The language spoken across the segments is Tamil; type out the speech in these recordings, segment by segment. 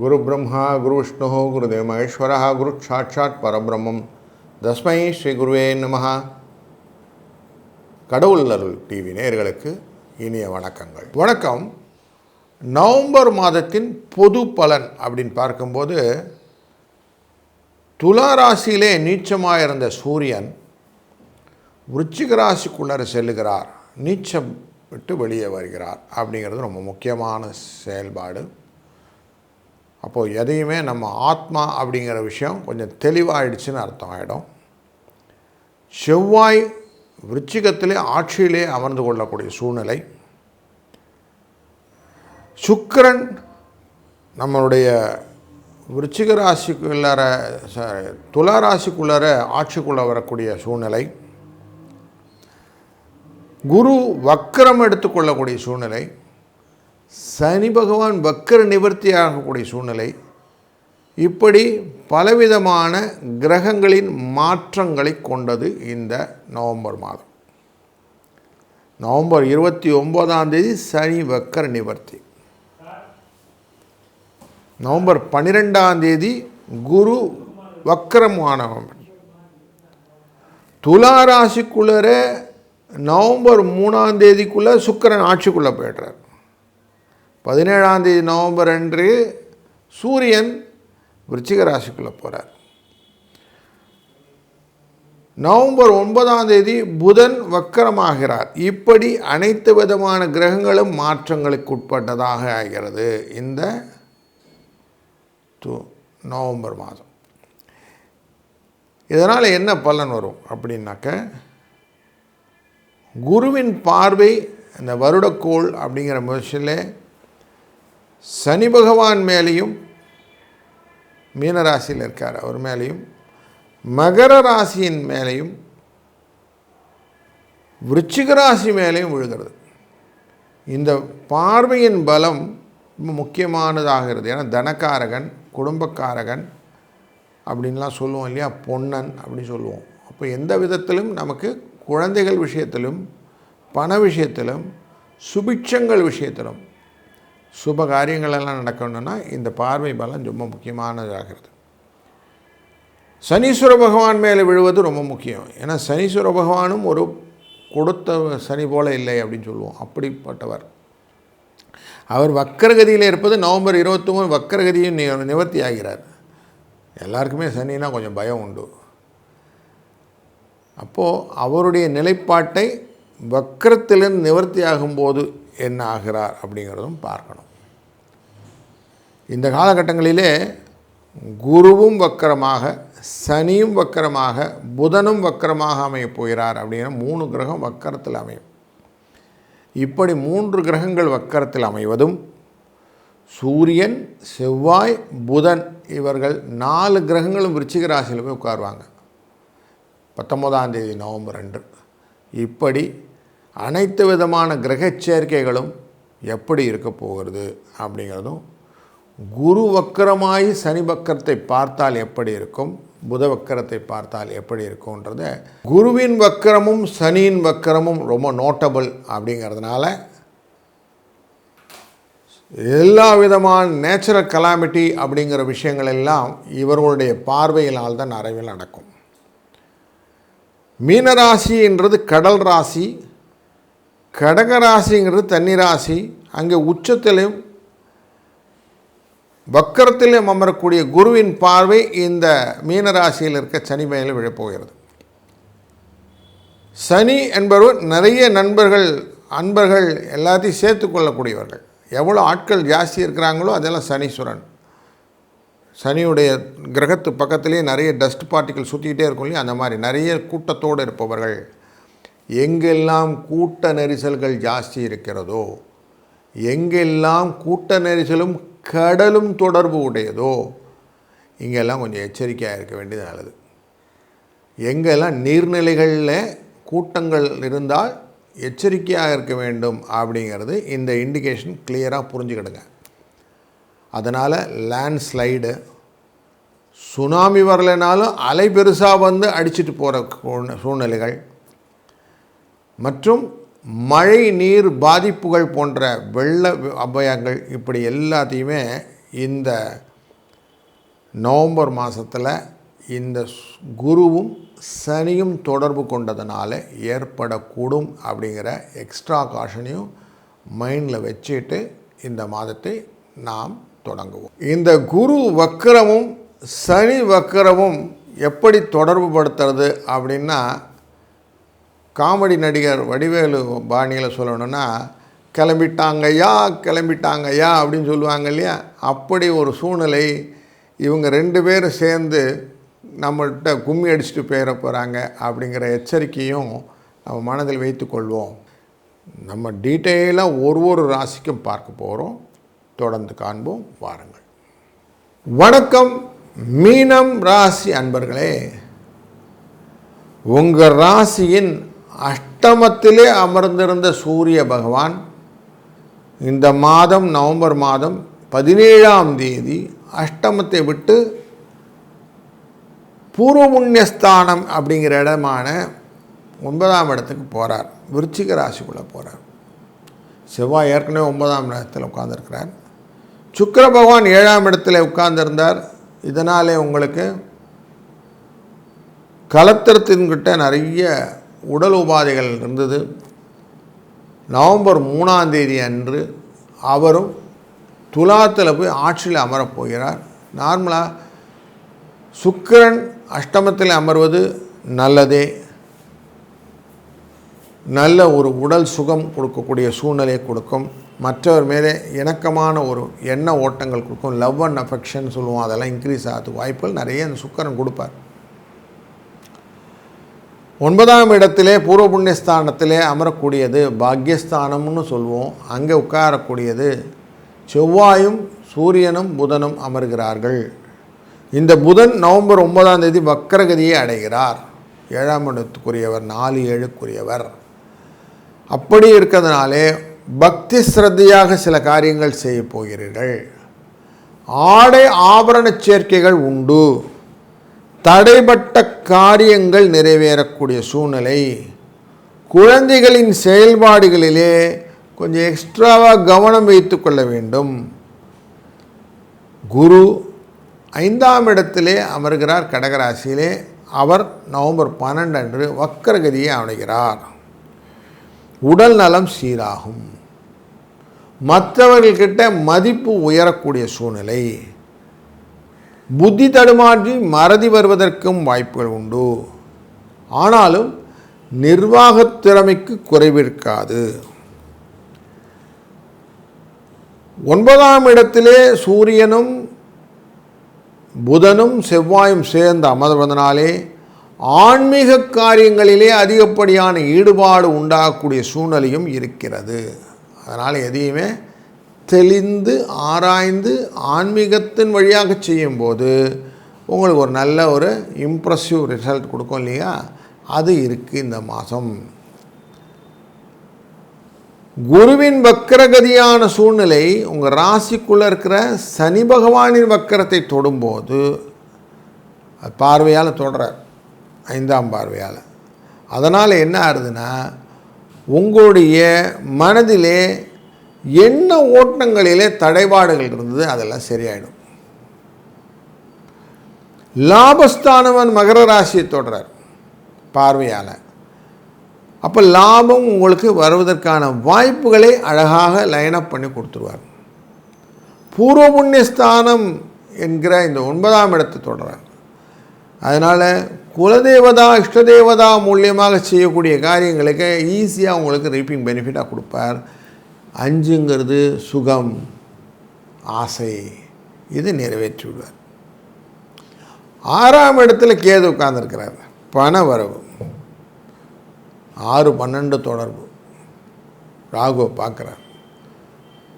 குரு பிரம்மா குரு விஷ்ணு குரு மகேஸ்வர குரு சாட்சாத் பரபிரம்மம் தஸ்மை ஸ்ரீ குருவே நமஹா கடவுள் அருள் டிவி நேர்களுக்கு இனிய வணக்கங்கள். வணக்கம். நவம்பர் மாதத்தின் பொது பலன் அப்படின்னு பார்க்கும்போது துலா ராசியிலே நீச்சமாக இருந்த சூரியன் விருச்சிக ராசிக்குள்ளர செல்லுகிறார். நீச்சம் விட்டு வெளியே வருகிறார் அப்படிங்கிறது ரொம்ப முக்கியமான செயல்பாடு. அப்போது எதையுமே நம்ம ஆத்மா அப்படிங்கிற விஷயம் கொஞ்சம் தெளிவாயிடுச்சுன்னு அர்த்தம் ஆகிடும் செவ்வாய் விருச்சிகத்திலே ஆட்சியிலே அமர்ந்து கொள்ளக்கூடிய சூழ்நிலை. சுக்கரன் நம்மளுடைய விருச்சிக ராசிக்குள்ளார சாரி துலா ராசிக்குள்ளார ஆட்சிக்குள்ளே வரக்கூடிய சூழ்நிலை. குரு வக்கரம் எடுத்துக்கொள்ளக்கூடிய சூழ்நிலை. சனி பகவான் வக்கர நிவர்த்தி ஆகக்கூடிய சூழ்நிலை. இப்படி பலவிதமான கிரகங்களின் மாற்றங்களை கொண்டது இந்த நவம்பர் மாதம். நவம்பர் இருபத்தி ஒன்பதாம் தேதி சனி வக்கர நிவர்த்தி. நவம்பர் பன்னிரெண்டாம் தேதி குரு வக்கரமானவன் துலா ராசிக்குள்ளரே நவம்பர் மூணாம் தேதிக்குள்ளே சுக்கரன் ஆட்சிக்குள்ளே போய்டுறார். பதினேழாம் தேதி நவம்பர் அன்று சூரியன் விருச்சிக ராசிக்குள்ளே போகிறார் நவம்பர் ஒன்பதாம் தேதி புதன் வக்கரமாகிறார். இப்படி அனைத்து விதமான கிரகங்களும் மாற்றங்களுக்கு உட்பட்டதாக ஆகிறது இந்த து நவம்பர் மாதம். இதனால் என்ன பலன் வரும் அப்படின்னாக்க குருவின் பார்வை இந்த வருடக்கோள் அப்படிங்கிற முயற்சியில் சனி பகவான் மேலேயும் மீனராசியில் இருக்கார் அவர் மேலேயும். மகர ராசியின் மேலேயும் விருச்சிக ராசி மேலேயும் விழுகிறது. இந்த பார்வையின் பலம் ரொம்ப முக்கியமானதாகிறது. ஏன்னா தனக்காரகன் குடும்பக்காரகன் அப்படின்லாம் சொல்லுவோம் இல்லையா? பொன்னன் அப்படின்னு சொல்லுவோம். அப்போ எந்த விதத்திலும் நமக்கு குழந்தைகள் விஷயத்திலும் பண விஷயத்திலும் சுபிட்சங்கள் விஷயத்திலும் சுப காரியங்களெல்லாம் நடக்கணும்னா இந்த பார்வை பலம் ரொம்ப முக்கியமானதாகிறது. சனீஸ்வர பகவான் மேலே விழுவது ரொம்ப முக்கியம். ஏன்னா சனீஸ்வர பகவானும் ஒரு கொடுத்த சனி போல இல்லை அப்படின்னு சொல்லுவோம். அப்படிப்பட்டவர். அவர் வக்கரகதியில் இருப்பது நவம்பர் இருபத்தி மூணு வக்கரகதியும் நி நிவர்த்தி ஆகிறார் எல்லாருக்குமே சனினா கொஞ்சம் பயம் உண்டு. அப்போது அவருடைய நிலைப்பாட்டை வக்கரத்திலிருந்து நிவர்த்தி ஆகும்போது என்ன ஆகிறார் அப்படிங்கிறதும் பார்க்கணும். இந்த காலகட்டங்களிலே குருவும் வக்கரமாக சனியும் வக்கரமாக புதனும் வக்கரமாக அமையப் போகிறார் அப்படிங்கிற மூணு கிரகம் வக்கரத்தில் அமையும். இப்படி மூன்று கிரகங்கள் வக்கரத்தில் அமைவதும் சூரியன் செவ்வாய் புதன் இவர்கள் நாலு கிரகங்களும் விருச்சிக ராசியில் போய் உட்காருவாங்க. பத்தொம்போதாம் தேதி நவம்பர் அன்று இப்படி அனைத்து விதமான கிரக சேர்க்கைகளும் எப்படி இருக்க போகிறது அப்படிங்கிறதும் குரு வக்கரமாய் சனி வக்கரத்தை பார்த்தால் எப்படி இருக்கும் புத வக்கரத்தை பார்த்தால் எப்படி இருக்கும்ன்றத குருவின் வக்கரமும் சனியின் வக்கரமும் ரொம்ப நோட்டபிள் அப்படிங்கிறதுனால எல்லா விதமான நேச்சுரல் கலாமிட்டி அப்படிங்கிற விஷயங்கள் எல்லாம் இவர்களுடைய பார்வையினால் தான் நிறைவில் நடக்கும். மீனராசின்றது கடல் ராசி கடக ராசிங்கிறது தண்ணி ராசி அங்கே உச்சத்திலையும் வக்கரத்திலையும் அமரக்கூடிய குருவின் பார்வை இந்த மீனராசியில் இருக்க சனி மேலே விழப்போகிறது. சனி என்பவர் நிறைய நண்பர்கள் அன்பர்கள் எல்லாத்தையும் சேர்த்து கொள்ளக்கூடியவர்கள். எவ்வளோ ஆட்கள் ஜாஸ்தி இருக்கிறாங்களோ அதெல்லாம் சனீஸ்வரன். சனியுடைய கிரகத்து பக்கத்துலேயே நிறைய டஸ்ட் பார்ட்டிகள் சுற்றிக்கிட்டே இருக்கும் இல்லையா? அந்த மாதிரி நிறைய கூட்டத்தோடு இருப்பவர்கள். எங்கெல்லாம் கூட்ட நெரிசல்கள் ஜாஸ்தி இருக்கிறதோ எங்கெல்லாம் கூட்ட நெரிசலும் கடலும் தொடர்பு உடையதோ இங்கெல்லாம் கொஞ்சம் எச்சரிக்கையாக இருக்க வேண்டியது நல்லது. எங்கெல்லாம் நீர்நிலைகளில் கூட்டங்கள் இருந்தால் எச்சரிக்கையாக இருக்க வேண்டும் அப்படிங்கிறது இந்த இண்டிகேஷன் கிளியராக புரிஞ்சுக்கிடுங்க. அதனால் லேண்ட்ஸ்லைடு சுனாமி வரலைனாலும் அலை பெருசாக வந்து அடிச்சுட்டு போகிற சூழ்நிலைகள் மற்றும் மழை நீர் பாதிப்புகள் போன்ற வெள்ள அபாயங்கள் இப்படி எல்லாத்தையுமே இந்த நவம்பர் மாதத்தில் இந்த ஸ்- குருவும் சனியும் தொடர்பு கொண்டதுனால ஏற்படக்கூடும் அப்படிங்கிற எக்ஸ்ட்ரா காஷனையும் மைண்டில் வச்சுட்டு இந்த மாதத்தை நாம் தொடங்குவோம். இந்த குரு வக்கரமும் சனி வக்கரமும் எப்படி தொடர்பு படுத்துறது அப்படின்னா காமெடி நடிகர் வடிவேலு பாணியில் சொல்லணும்னா கிளம்பிட்டாங்கய்யா கிளம்பிட்டாங்கய்யா அப்படின்னு சொல்லுவாங்க இல்லையா? அப்படி ஒரு சூழ்நிலை இவங்க ரெண்டு பேரும் சேர்ந்து நம்மள்கிட்ட கும்மி அடிச்சுட்டு போயிட போகிறாங்க அப்படிங்கிற எச்சரிக்கையும் நம்ம மனதில் வைத்துக்கொள்வோம் நம்ம டீட்டெயிலாக ஒரு ஒரு ராசிக்கும் பார்க்க போகிறோம் தொடர்ந்து காண்போம். வாருங்கள். வணக்கம். மீனம் ராசி அன்பர்களே உங்கள் ராசியின் அஷ்டமத்திலே அமர்ந்திருந்த சூரிய பகவான் இந்த மாதம் நவம்பர் மாதம் பதினேழாம் தேதி அஷ்டமத்தை விட்டு பூர்வ புண்ணியஸ்தானம் அப்படிங்கிற இடமான ஒன்பதாம் இடத்துக்கு போகிறார் விருச்சிக ராசிக்குள்ளே போகிறார் செவ்வாய் ஏற்கனவே ஒன்பதாம் இடத்தில் உட்கார்ந்துருக்கிறார். சுக்கர பகவான் ஏழாம் இடத்துல உட்கார்ந்திருந்தார். இதனாலே உங்களுக்கு கலத்திரத்தின்கிட்ட நிறைய உடல் உபாதைகள் இருந்தது. நவம்பர் மூணாம் தேதி அன்று அவரும் துலாத்தில் போய் ஆட்சியில் அமரப் போகிறார். நார்மலாக சுக்கிரன் அஷ்டமத்தில் அமர்வது நல்லதே. நல்ல ஒரு உடல் சுகம் கொடுக்கக்கூடிய சூழ்நிலையை கொடுக்கும். மற்றவர் மேலே இணக்கமான ஒரு எண்ண ஓட்டங்கள் கொடுக்கும். லவ் அண்ட் அஃபெக்ஷன் சொல்லுவோம். அதெல்லாம் இன்க்ரீஸ் ஆகிறதுக்கு வாய்ப்புகள் நிறைய. அந்த சுக்கரன் கொடுப்பார். ஒன்பதாம் இடத்திலே பூர்வ புண்ணியஸ்தானத்திலே அமரக்கூடியது பாக்யஸ்தானம்னு சொல்லுவோம் அங்கே உட்காரக்கூடியது செவ்வாயும் சூரியனும் புதனும் அமர்கிறார்கள். இந்த புதன் நவம்பர் ஒன்பதாம் தேதி வக்கரகதியை அடைகிறார். ஏழாம் இடத்துக்குரியவர் நாலு ஏழுக்குரியவர். அப்படி இருக்கிறதுனாலே பக்தி ஸ்ரத்தையாக சில காரியங்கள் செய்ய போகிறீர்கள். ஆடை ஆபரண சேர்க்கைகள் உண்டு. தடைப்பட்ட காரியங்கள் நிறைவேறக்கூடிய சூழ்நிலை. குழந்தைகளின் செயல்பாடுகளிலே கொஞ்சம் எக்ஸ்ட்ராவாக கவனம் வைத்து கொள்ள வேண்டும். குரு ஐந்தாம் இடத்திலே அமர்கிறார் கடகராசியிலே. அவர் நவம்பர் பன்னெண்டு அன்று வக்கரகதியை அடைகிறார். உடல் நலம் சீராகும். மற்றவர்கள்கிட்ட மதிப்பு உயரக்கூடிய சூழ்நிலை. புத்தி தடுமாற்றி மறதி வருவதற்கும் வாய்ப்புகள் உண்டு. ஆனாலும் நிர்வாகத் திறமைக்கு குறைவிருக்காது. ஒன்பதாம் இடத்திலே சூரியனும் புதனும் செவ்வாயும் சேர்ந்து அமர்வதனாலே ஆன்மீக காரியங்களிலே அதிகப்படியான ஈடுபாடு உண்டாகக்கூடிய சூழ்நிலையும் இருக்கிறது. அதனால் எதையுமே தெளிந்து ஆராய்ந்து ஆன்மீகத்தின் வழியாக செய்யும்போது உங்களுக்கு ஒரு நல்ல ஒரு இம்ப்ரெசிவ் ரிசல்ட் கொடுக்கும் இல்லையா? அது இருக்குது இந்த மாதம். குருவின் வக்கரகதியான சூழ்நிலை உங்கள் ராசிக்குள்ளே இருக்கிற சனி பகவானின் வக்கரத்தை தொடும்போது பார்வையால் தொடரார் ஐந்தாம் பார்வையால். அதனால் என்ன ஆகுதுன்னா உங்களுடைய மனதிலே என்ன ஓட்டங்களிலே தடைபாடுகள் இருந்தது அதெல்லாம் சரியாயிடும். லாபஸ்தானவன் மகர ராசியை தொடரார் பார்வையால். அப்போ லாபம் உங்களுக்கு வருவதற்கான வாய்ப்புகளை அழகாக லைனப் பண்ணி கொடுத்துருவார். பூர்வ புண்ணியஸ்தானம் என்கிற இந்த ஒன்பதாம் இடத்தை தொடரார் அதனால் குலதேவதா இஷ்டதேவதா மூலியமாக செய்யக்கூடிய காரியங்களுக்கு ஈஸியாக உங்களுக்கு ரீப்பிங் பெனிஃபிட்டாக கொடுப்பார். அஞ்சுங்கிறது சுகம் ஆசை. இது நிறைவேற்றி விடுவார் ஆறாம் இடத்துல கேது உட்கார்ந்துருக்கிறார். பண வரவு. ஆறு பன்னெண்டு தொடர்பு. ராகுவை பார்க்குறார்.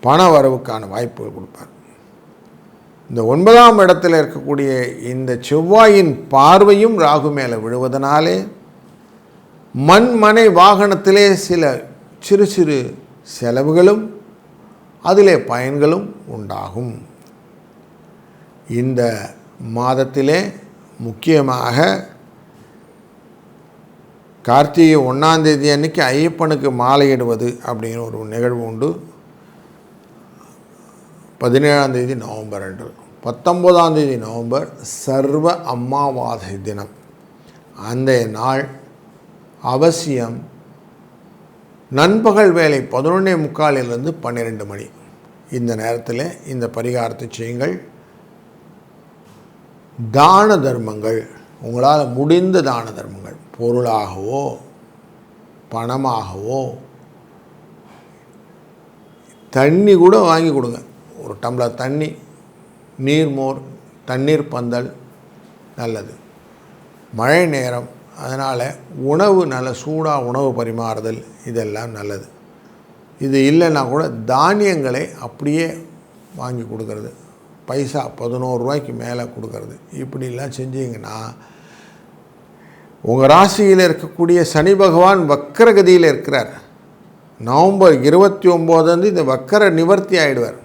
பண வரவுக்கான வாய்ப்புகள் கொடுப்பார். இந்த ஒன்பதாம் இடத்துல இருக்கக்கூடிய இந்த செவ்வாயின் பார்வையும் ராகு மேலே விழுவதனாலே மண் மனை வாகனத்திலே சில சிறு சிறு செலவுகளும் அதிலே பயன்களும் உண்டாகும். இந்த மாதத்திலே முக்கியமாக கார்த்திகை ஒன்றாந்தேதி அன்னைக்கு ஐயப்பனுக்கு மாலையிடுவது அப்படிங்கிற ஒரு நிகழ்வு உண்டு. பதினேழாம் தேதி நவம்பர் அன்று. பத்தொம்போதாம் தேதி நவம்பர் சர்வ அமாவாசை தினம். அந்த நாள் அவசியம் நண்பகல் வேலை பதினொன்னே முக்காலிலிருந்து பன்னிரெண்டு மணி. இந்த நேரத்தில் இந்த பரிகாரத்தை செய்யுங்கள். தான தர்மங்கள் உங்களால் முடிந்த தான தர்மங்கள் பொருளாகவோ பணமாகவோ தண்ணி கூட வாங்கி கொடுங்க. ஒரு டம்ளர் தண்ணி நீர்மோர் தண்ணீர் பந்தல் நல்லது. மழை நேரம் அதனால் உணவு நல்ல சூடாக உணவு பரிமாறுதல் இதெல்லாம் நல்லது. இது இல்லைன்னா கூட தானியங்களை அப்படியே வாங்கி கொடுக்கறது. பைசா பதினோரு ரூபாய்க்கு மேலே கொடுக்கறது. இப்படிலாம் செஞ்சீங்கன்னா உங்கள் ராசியில் இருக்கக்கூடிய சனி பகவான் வக்கரகதியில் இருக்கிறார். நவம்பர் இருபத்தி ஒம்போதுலேருந்து இந்த வக்கர நிவர்த்தி ஆகிடுவார்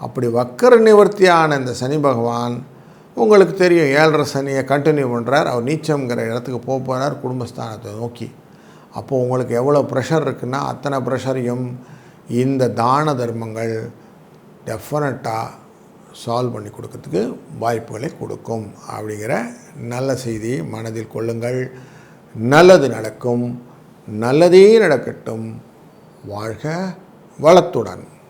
அப்படி வக்கர நிவர்த்தியான இந்த சனி பகவான் உங்களுக்கு தெரியும் ஏழரை சனியை கண்டினியூ பண்ணுறார் அவர் நீச்சம்ங்கிற இடத்துக்கு போக போகிறார் குடும்பஸ்தானத்தை நோக்கி. அப்போது உங்களுக்கு எவ்வளோ ப்ரெஷர் இருக்குன்னா அத்தனை ப்ரெஷரையும் இந்த தான தர்மங்கள் டெஃபினட்டாக சால்வ் பண்ணி கொடுக்கறதுக்கு வாய்ப்புகளை கொடுக்கும். அப்படிங்கிற நல்ல செய்தியை மனதில் கொள்ளுங்கள். நல்லது நடக்கும். நல்லதே நடக்கட்டும். வாழ்க வளத்துடன்.